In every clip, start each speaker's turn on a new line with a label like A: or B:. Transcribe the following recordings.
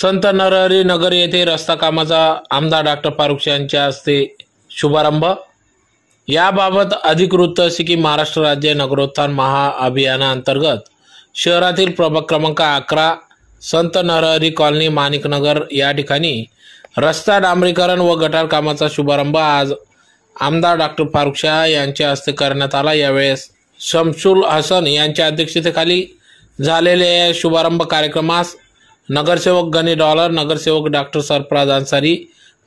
A: संत नरहरी नगर येथे रस्ता कामाचा आमदार डॉक्टर फारुख यांच्या हस्ते शुभारंभ. याबाबत अधिक वृत्त असे की महाराष्ट्र राज्य नगरोत्थान महाअभियानाअंतर्गत शहरातील प्रभाग क्रमांक अकरा संत नरहरी कॉलनी माणिकनगर या ठिकाणी रस्ता डांबरीकरण व गटार कामाचा शुभारंभ आज आमदार डॉक्टर फारुख शाह यांच्या हस्ते करण्यात आला. यावेळेस शमशुल हसन यांच्या अध्यक्षतेखाली झालेल्या या शुभारंभ कार्यक्रमास नगरसेवक गणे डॉलर नगरसेवक डॉक्टर सरफराज अन्सारी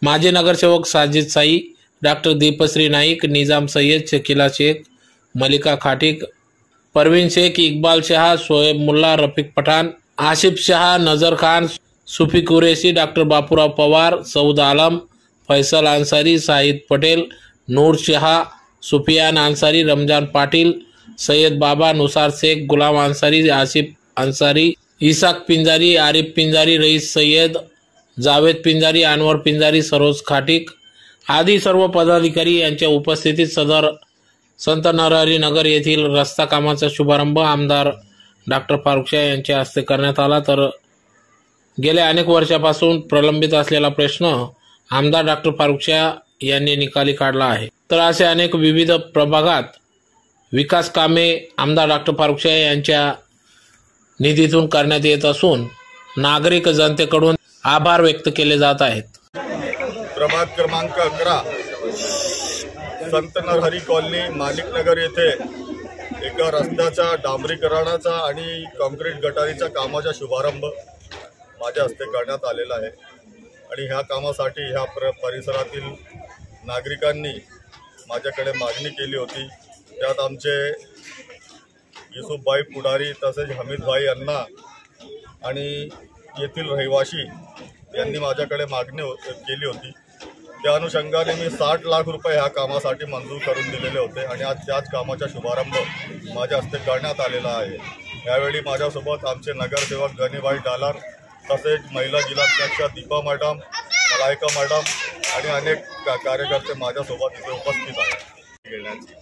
A: माजी नगरसेवक साजिद साई डॉक्टर दीपश्री नाईक निजाम सय्यद शकिला शेख मलिका खाटिक परवीन शेख इक्बाल शहा शोएब मुल्ला रफिक पठाण आसिफ शहा नजर खान सुफी कुरेशी डॉक्टर बापूराव पवार सौद आलम फैसल अन्सारी साहिद पटेल नूर शहा सुफियान अन्सारी रमजान पाटील सय्यद बाबा नुसार शेख गुलाम अन्सारी आसिफ अन्सारी इसाक पिंजारी आरिफ पिंजारी रईस सय्यद जावेद पिंजारी अनवर पिंजारी सरोज खाटिक आदी सर्व पदाधिकारी यांच्या उपस्थितीत सदर संत नरहरी नगर येथील रस्ता कामाचा शुभारंभ आमदार डॉक्टर फारुखशाह यांच्या हस्ते करण्यात आला. तर गेल्या अनेक वर्षापासून प्रलंबित असलेला प्रश्न आमदार डॉक्टर फारुखशाह यांनी निकाली काढला आहे. तर असे अनेक विविध प्रभागात विकास कामे आमदार डॉक्टर फारुखशाह यांच्या निधीतून करण्यात येत असून नागरिक जनतेकडून आभार व्यक्त केले जात आहेत.
B: प्रभाग क्रमांक अकरा संत नरहरी कॉलनी मालिकनगर येथे एका रस्त्याच्या डांबरीकरणाचा आणि कॉन्क्रीट गटारीच्या कामाचा शुभारंभ माझ्या हस्ते करण्यात आलेला आहे. आणि ह्या कामासाठी ह्या प्र परिसरातील नागरिकांनी माझ्याकडे मागणी केली होती. त्यात आमचे युसुफभाई पुढारी तसेच हमीदभाई अण्णा आणि येथील रहिवाशी यांनी माझ्याकडे मागणी हो केली होती. त्या अनुषंगाने मी साठ लाख रुपये ह्या कामासाठी मंजूर करून दिलेले होते आणि आज त्याच कामाचा शुभारंभ माझ्या हस्ते करण्यात आलेला आहे. यावेळी माझ्यासोबत आमचे नगरसेवक गणीभाई डालार तसेच महिला जिल्हाध्यक्ष दीपा मॅडम मलायका मॅडम आणि अनेक कार्यकर्ते माझ्यासोबत इथे उपस्थित आहेत. घेण्याची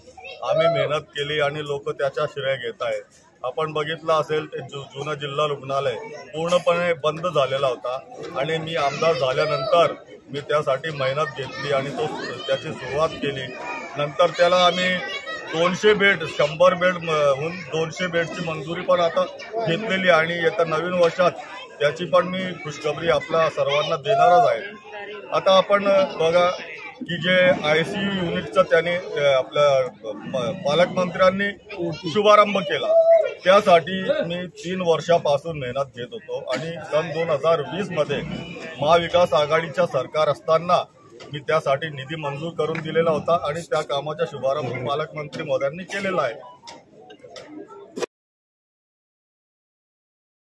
B: आम्ही मेहनत केली आणि लोक त्याचा श्रेय घेत आहेत. आपण बघितलं असेल ते जु जुनं जिल्हा रुग्णालय पूर्णपणे बंद झालेला होता. आणि मी आमदार झाल्यानंतर मी त्यासाठी मेहनत घेतली आणि तो त्याची सुरुवात केली. नंतर त्याला आम्ही दोनशे बेड शंभर बेड हून दोनशे बेडची मंजुरी पण आता घेतलेली आणि येत्या नवीन वर्षात त्याची पण मी खुशखबरी आपल्या सर्वांना देणारच आहे. आता आपण बघा की जे आय सी यू युनिटचा त्याने आपल्या पालकमंत्र्यांनी शुभारंभ केला. त्यासाठी मी तीन वर्षापासून मेहनत घेत होतो आणि सन दोन हजार वीसमध्ये महाविकास आघाडीच्या सरकार असताना मी त्यासाठी निधी मंजूर करून दिलेला होता आणि त्या कामाचा शुभारंभ पालकमंत्री मोद्यांनी केलेला आहे.